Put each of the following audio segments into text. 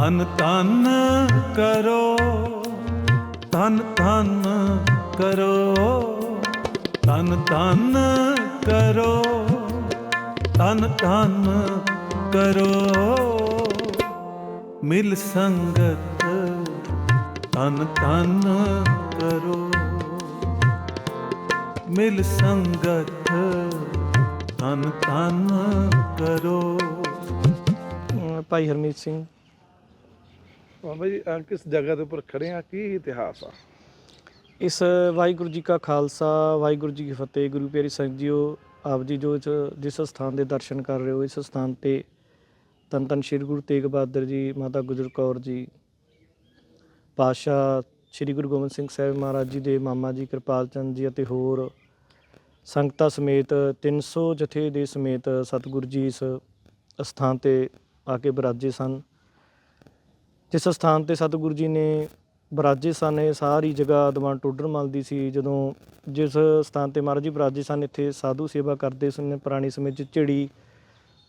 ਤਨ ਤਨ ਕਰੋ, ਤਨ ਤਨ ਕਰੋ, ਤਨ ਤਨ ਕਰੋ, ਤਨ ਤਨ ਕਰੋ। ਮਿਲ ਸੰਗਤ, ਤਨ ਤਨ ਕਰੋ। ਮਿਲ ਸੰਗਤ, ਤਨ ਤਨ ਕਰੋ। ਭਾਈ ਹਰਮੀਤ ਸਿੰਘ। ਬਾਬਾ ਜੀ ਅਹ ਕਿਸ ਜਗ੍ਹਾ ਦੇ ਉੱਪਰ ਖੜੇ ਆ ਕੀ ਇਤਿਹਾਸ ਆ? ਇਸ ਵਾਹਿਗੁਰੂ ਜੀ ਕਾ ਖਾਲਸਾ, ਵਾਹਿਗੁਰੂ ਜੀ ਕੀ ਫਤਿਹ, ਗੁਰੂ ਪਿਆਰੀ ਸੰਗਤ ਜੀਓ, ਆਪ ਜੀ ਜੋ ਜਿਸ ਸਥਾਨ ਦੇ ਦਰਸ਼ਨ ਕਰ ਰਹੇ ਹੋ, ਇਸ ਸਥਾਨ ਤੇ ਤਨ ਤਨ ਸ੍ਰੀ ਗੁਰੂ ਤੇਗ ਬਹਾਦਰ ਜੀ, ਮਾਤਾ ਗੁਜਰ ਕੌਰ ਜੀ ਪਾਸ਼ਾ ਸ੍ਰੀ ਗੁਰੂ ਗੋਬਿੰਦ ਸਿੰਘ ਸਾਹਿਬ ਮਹਾਰਾਜ ਜੀ ਦੇ ਮਾਮਾ ਜੀ, ਕਿਰਪਾਲ ਚੰਦ ਜੀ ਅਤੇ ਹੋਰ ਸੰਗਤਾਂ ਸਮੇਤ 300 ਜਥੇ ਦੇ ਸਮੇਤ ਸਤਿਗੁਰੂ ਜੀ ਇਸ ਸਥਾਨ ਤੇ ਆ ਕੇ ਬਰਾਜੇ ਸਨ। ਜਿਸ ਸਥਾਨ ਤੇ ਸਤਿਗੁਰੂ ਜੀ ਨੇ ਬਰਾਜੇ ਸਨ, ਇਹ ਸਾਰੀ ਜਗ੍ਹਾ ਦੀਵਾਨ ਟੋਡਰਮਲ ਦੀ ਸੀ। ਜਦੋਂ ਜਿਸ ਸਥਾਨ ਤੇ ਮਹਾਰਾਜ ਜੀ ਬਰਾਜੇ ਸਨ, ਇੱਥੇ ਸਾਧੂ ਸੇਵਾ ਕਰਦੇ ਸਨ, ਪੁਰਾਣੀ ਸਮੇਂ 'ਚ ਝਿੜੀ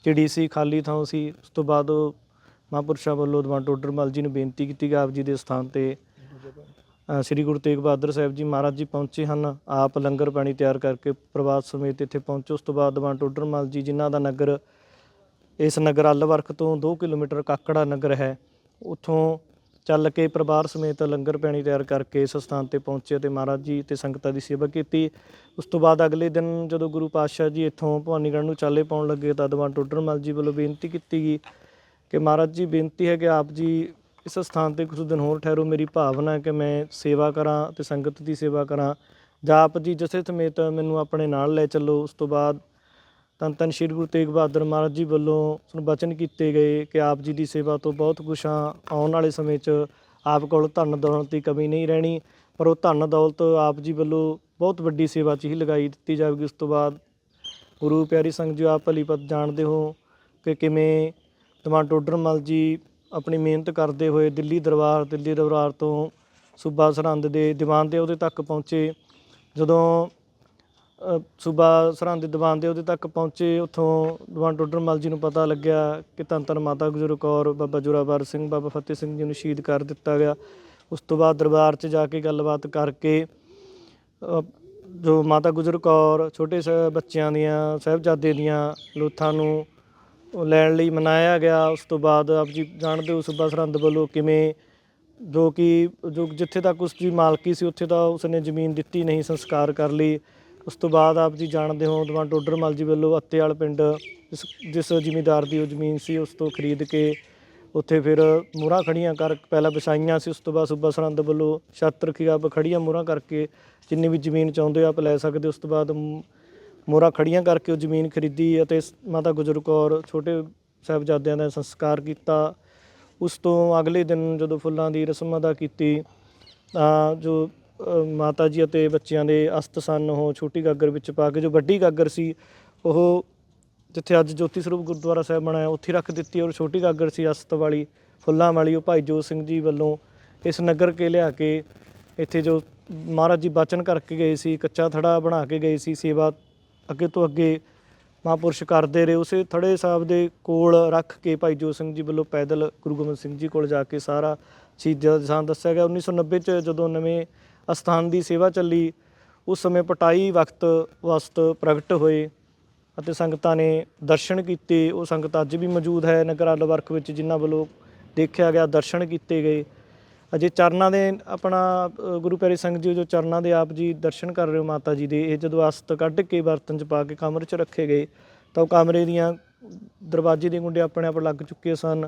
ਝਿੜੀ ਸੀ, ਖਾਲੀ ਥਾਂ ਸੀ। ਉਸ ਤੋਂ ਬਾਅਦ ਮਹਾਂਪੁਰਸ਼ਾਂ ਵੱਲੋਂ ਦੀਵਾਨ ਟੋਡਰਮਲ ਜੀ ਨੂੰ ਬੇਨਤੀ ਕੀਤੀ ਕਿ ਆਪ ਜੀ ਦੇ ਸਥਾਨ ਤੇ ਸ੍ਰੀ ਗੁਰੂ ਤੇਗ ਬਹਾਦਰ ਸਾਹਿਬ ਜੀ ਮਹਾਰਾਜ ਜੀ ਪਹੁੰਚੇ ਹਨ। ਆਪ ਲੰਗਰ ਪਾਣੀ ਤਿਆਰ ਕਰਕੇ ਪ੍ਰਵਾਸ ਸਮੇਤ ਇੱਥੇ ਪਹੁੰਚੇ। ਉਸ ਤੋਂ ਬਾਅਦ ਦੀਵਾਨ ਟੋਡਰਮਲ ਜੀ, ਜਿਨ੍ਹਾਂ ਦਾ ਨਗਰ ਇਸ ਨਗਰ ਅਲਵਰਖ ਤੋਂ 2 ਕਿਲੋਮੀਟਰ ਕਾਕੜਾ ਨਗਰ ਹੈ ਉੱਥੋਂ ਚੱਲ ਕੇ ਪਰਿਵਾਰ ਸਮੇਤ ਲੰਗਰ ਪਾਣੀ ਤਿਆਰ ਕਰਕੇ ਇਸ ਸਥਾਨ ਤੇ ਪਹੁੰਚੇ ਤੇ ਮਹਾਰਾਜ ਜੀ ਤੇ ਸੰਗਤਾਂ ਦੀ ਸੇਵਾ ਕੀਤੀ। ਉਸ ਤੋਂ ਬਾਅਦ ਅਗਲੇ ਦਿਨ ਜਦੋਂ ਗੁਰੂ ਪਾਤਸ਼ਾਹ ਜੀ ਇੱਥੋਂ ਭਵਾਨੀਗੜ੍ਹ ਨੂੰ ਚਾਲੇ ਪਾਉਣ ਲੱਗੇ ਤਾਂ ਦੀਵਾਨ ਟੋਡਰਮਲ ਜੀ ਵੱਲੋਂ ਬੇਨਤੀ ਕੀਤੀ ਗਈ ਕਿ ਮਹਾਰਾਜ ਜੀ, ਬੇਨਤੀ ਹੈ ਕਿ ਆਪ ਜੀ ਇਸ ਸਥਾਨ ਤੇ ਕੁਝ ਦਿਨ ਹੋਰ ਠਹਿਰੋ। ਮੇਰੀ ਭਾਵਨਾ ਹੈ ਕਿ ਮੈਂ ਸੇਵਾ ਕਰਾਂ ਤੇ ਸੰਗਤ ਦੀ ਸੇਵਾ ਕਰਾਂ। ਜਾਂ ਆਪ ਜੀ ਜਥੇ ਸਮੇਤ ਮੈਨੂੰ ਆਪਣੇ ਨਾਲ ਲੈ ਚੱਲੋ। ਉਸ ਤੋਂ ਬਾਅਦ ਧੰਨ ਧੰਨ ਸ਼੍ਰੀ ਗੁਰੂ ਤੇਗ ਬਹਾਦਰ ਮਹਾਰਾਜ ਜੀ ਵੱਲੋਂ ਸਾਨੂੰ ਬਚਨ ਕੀਤੇ ਗਏ ਕਿ ਆਪ ਜੀ ਦੀ ਸੇਵਾ ਤੋਂ ਬਹੁਤ ਕੁਛ ਆ ਆਉਣ ਵਾਲੇ ਸਮੇਂ 'ਚ ਆਪ ਕੋਲ ਧਨ ਦੌਲਤ ਦੀ ਕਮੀ ਨਹੀਂ ਰਹਿਣੀ, ਪਰ ਉਹ ਧਨ ਦੌਲਤ ਆਪ ਜੀ ਵੱਲੋਂ ਬਹੁਤ ਵੱਡੀ ਸੇਵਾ 'ਚ ਹੀ ਲਗਾਈ ਦਿੱਤੀ ਜਾਵੇਗੀ। ਉਸ ਤੋਂ ਬਾਅਦ ਗੁਰੂ ਪਿਆਰੀ ਸੰਗਤ ਜੀ ਆਪ ਭਲੀ ਪਤ ਜਾਣਦੇ ਹੋ ਕਿ ਕਿਵੇਂ ਦੀਵਾਨ ਟੋਡਰਮਲ ਜੀ ਆਪਣੀ ਮਿਹਨਤ ਕਰਦੇ ਹੋਏ ਦਿੱਲੀ ਦਰਬਾਰ ਦਿੱਲੀ ਦਰਬਾਰ ਤੋਂ ਸੂਬਾ ਸਰਹੰਦ ਦੇ ਦੀਵਾਨ ਦੇ ਉਹਦੇ ਤੱਕ ਪਹੁੰਚੇ। ਜਦੋਂ ਸੂਬਾ ਸਰਹੰਦ ਦੀਵਾਨ ਦੇ ਉਹਦੇ ਤੱਕ ਪਹੁੰਚੇ, ਉੱਥੋਂ ਦੀਵਾਨ ਟੋਡਰਮਲ ਜੀ ਨੂੰ ਪਤਾ ਲੱਗਿਆ ਕਿ ਧੰਨ ਧੰਨ ਮਾਤਾ ਗੁਜਰ ਕੌਰ, ਬਾਬਾ ਜੋਰਾਵਰ ਸਿੰਘ, ਬਾਬਾ ਫਤਿਹ ਸਿੰਘ ਜੀ ਨੂੰ ਸ਼ਹੀਦ ਕਰ ਦਿੱਤਾ ਗਿਆ। ਉਸ ਤੋਂ ਬਾਅਦ ਦਰਬਾਰ 'ਚ ਜਾ ਕੇ ਗੱਲਬਾਤ ਕਰਕੇ ਜੋ ਮਾਤਾ ਗੁਜਰ ਕੌਰ ਛੋਟੇ ਸ, ਬੱਚਿਆਂ ਦੀਆਂ, ਸਾਹਿਬਜ਼ਾਦੇ ਦੀਆਂ ਲੋਥਾਂ ਨੂੰ ਲੈਣ ਲਈ ਮਨਾਇਆ ਗਿਆ, ਉਸ ਤੋਂ ਬਾਅਦ ਆਪ ਜੀ ਜਾਣਦੇ ਹੋ ਸੂਬਾ ਸਰਹੰਦ ਵੱਲੋਂ ਕਿਵੇਂ, ਜੋ ਕਿ, ਜੋ ਜਿੱਥੇ ਤੱਕ ਉਸ ਦੀ ਮਾਲਕੀ ਸੀ, ਉੱਥੇ ਤਾਂ ਉਸਨੇ ਜ਼ਮੀਨ ਦਿੱਤੀ ਨਹੀਂ, ਸੰਸਕਾਰ ਕਰ ਲਈ। ਉਸ ਤੋਂ ਬਾਅਦ ਆਪ ਜੀ ਜਾਣਦੇ ਹੋ ਦੀਵਾਨ ਟੋਡਰਮਲ ਜੀ ਵੱਲੋਂ ਅੱਤੇਵਾਲ ਪਿੰਡ, ਜਿਸ ਜਿਸ ਜ਼ਿਮੀਦਾਰ ਦੀ ਉਹ ਜ਼ਮੀਨ ਸੀ, ਉਸ ਤੋਂ ਖਰੀਦ ਕੇ ਉੱਥੇ ਫਿਰ ਮੂਹਰਾਂ ਖੜੀਆਂ ਕਰ, ਪਹਿਲਾਂ ਵਿਛਾਈਆਂ ਸੀ, ਉਸ ਤੋਂ ਬਾਅਦ ਸੂਬਾ ਸਰਹੰਦ ਵੱਲੋਂ ਛੱਤ ਰੱਖੀ, ਆਪ ਖੜੀਆਂ ਮੂਹਰਾਂ ਕਰਕੇ ਜਿੰਨੀ ਵੀ ਜ਼ਮੀਨ ਚਾਹੁੰਦੇ ਹੋ ਆਪ ਲੈ ਸਕਦੇ ਉਸ ਤੋਂ ਬਾਅਦ ਮੋਹਰਾਂ ਖੜੀਆਂ ਕਰਕੇ ਉਹ ਜ਼ਮੀਨ ਖਰੀਦੀ ਅਤੇ ਮਾਤਾ ਗੁਜਰ ਕੌਰ ਛੋਟੇ ਸਾਹਿਬਜ਼ਾਦਿਆਂ ਦਾ ਸੰਸਕਾਰ ਕੀਤਾ। ਉਸ ਤੋਂ ਅਗਲੇ ਦਿਨ ਜਦੋਂ ਫੁੱਲਾਂ ਦੀ ਰਸਮ ਅਦਾ ਕੀਤੀ, ਤਾਂ ਜੋ ਮਾਤਾ ਜੀ ਅਤੇ ਬੱਚਿਆਂ ਦੇ ਅਸਤ ਸਨ, ਉਹ ਛੋਟੀ ਗਾਗਰ ਵਿੱਚ ਪਾ ਕੇ ਜੋ ਵੱਡੀ ਗਾਗਰ ਸੀ, ਉਹ ਜਿੱਥੇ ਅੱਜ ਜੋਤੀ ਸਰੂਪ ਗੁਰਦੁਆਰਾ ਸਾਹਿਬ ਬਣਾਇਆ, ਉੱਥੇ ਰੱਖ ਦਿੱਤੀ ਔਰ ਛੋਟੀ ਗਾਗਰ ਸੀ ਅਸਤ ਵਾਲੀ, ਫੁੱਲਾਂ ਵਾਲੀ, ਉਹ ਭਾਈ ਜੋਤ ਸਿੰਘ ਜੀ ਵੱਲੋਂ ਇਸ ਨਗਰ ਕੇ ਲਿਆ ਕੇ ਇੱਥੇ ਜੋ ਮਹਾਰਾਜ ਜੀ ਬਚਨ ਕਰਕੇ ਗਏ ਸੀ, ਕੱਚਾ ਥੜਾ ਬਣਾ ਕੇ ਗਏ ਸੀ, ਸੇਵਾ ਅੱਗੇ ਤੋਂ ਅੱਗੇ ਮਹਾਂਪੁਰਸ਼ ਕਰਦੇ ਰਹੇ, ਉਸੇ ਥੜੇ ਸਾਹਿਬ ਦੇ ਕੋਲ ਰੱਖ ਕੇ ਭਾਈ ਜੋਤ ਸਿੰਘ ਜੀ ਵੱਲੋਂ ਪੈਦਲ ਗੁਰੂ ਗੋਬਿੰਦ ਸਿੰਘ ਜੀ ਕੋਲ ਜਾ ਕੇ ਸਾਰਾ ਸ਼ਹੀਦਾਂ ਦਾ ਦੱਸਿਆ ਗਿਆ 1990 ਚ ਜਦੋਂ ਨਵੇਂ ਅਸਥਾਨ ਦੀ ਸੇਵਾ ਚੱਲੀ। ਉਸ ਸਮੇਂ ਪਟਾਈ ਵਕਤ ਵਸਤ ਪ੍ਰਗਟ ਹੋਏ ਅਤੇ ਸੰਗਤਾਂ ਨੇ ਦਰਸ਼ਨ ਕੀਤੇ। ਉਹ ਸੰਗਤ ਅੱਜ ਵੀ ਮੌਜੂਦ ਹੈ ਨਗਰ ਅਲਵਰਖ ਵਿੱਚ, ਜਿਨ੍ਹਾਂ ਵੱਲੋਂ ਦੇਖਿਆ ਗਿਆ ਦਰਸ਼ਨ ਕੀਤੇ ਗਏ। ਅਜੇ ਚਰਨਾਂ ਦੇ ਆਪਣਾ ਗੁਰੂ ਪਿਆਰੇ ਸੰਗਤ ਜੀ ਜੋ ਚਰਨਾਂ ਦੇ ਆਪ ਜੀ ਦਰਸ਼ਨ ਕਰ ਰਹੇ ਹੋ ਮਾਤਾ ਜੀ ਦੇ, ਇਹ ਜਦੋਂ ਅਸਤ ਕੱਢ ਕੇ ਬਰਤਨ ਚ ਪਾ ਕੇ ਕਮਰੇ ਚ ਰੱਖੇ ਗਏ, ਤਾਂ ਉਹ ਕਮਰੇ ਦੀਆਂ ਦਰਵਾਜ਼ੇ ਦੇ ਗੁੰਡੇ ਆਪਣੇ ਆਪ ਲੱਗ ਚੁੱਕੇ ਸਨ।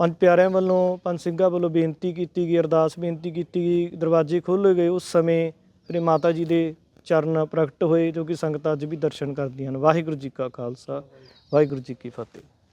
ਪੰਜ ਪਿਆਰਿਆਂ ਵੱਲੋਂ, ਪੰਜ ਸਿੰਘਾਂ ਵੱਲੋਂ ਬੇਨਤੀ ਕੀਤੀ ਗਈ, ਅਰਦਾਸ ਬੇਨਤੀ ਕੀਤੀ ਗਈ, ਦਰਵਾਜ਼ੇ ਖੋਲ੍ਹੇ ਗਏ। ਉਸ ਸਮੇਂ ਫਿਰ ਮਾਤਾ ਜੀ ਦੇ ਚਰਨ ਪ੍ਰਗਟ ਹੋਏ ਜੋ ਕਿ ਸੰਗਤਾਂ ਅੱਜ ਵੀ ਦਰਸ਼ਨ ਕਰਦੀਆਂ ਹਨ। ਵਾਹਿਗੁਰੂ ਜੀ ਕਾ ਖਾਲਸਾ, ਵਾਹਿਗੁਰੂ ਜੀ ਕੀ ਫਤਿਹ।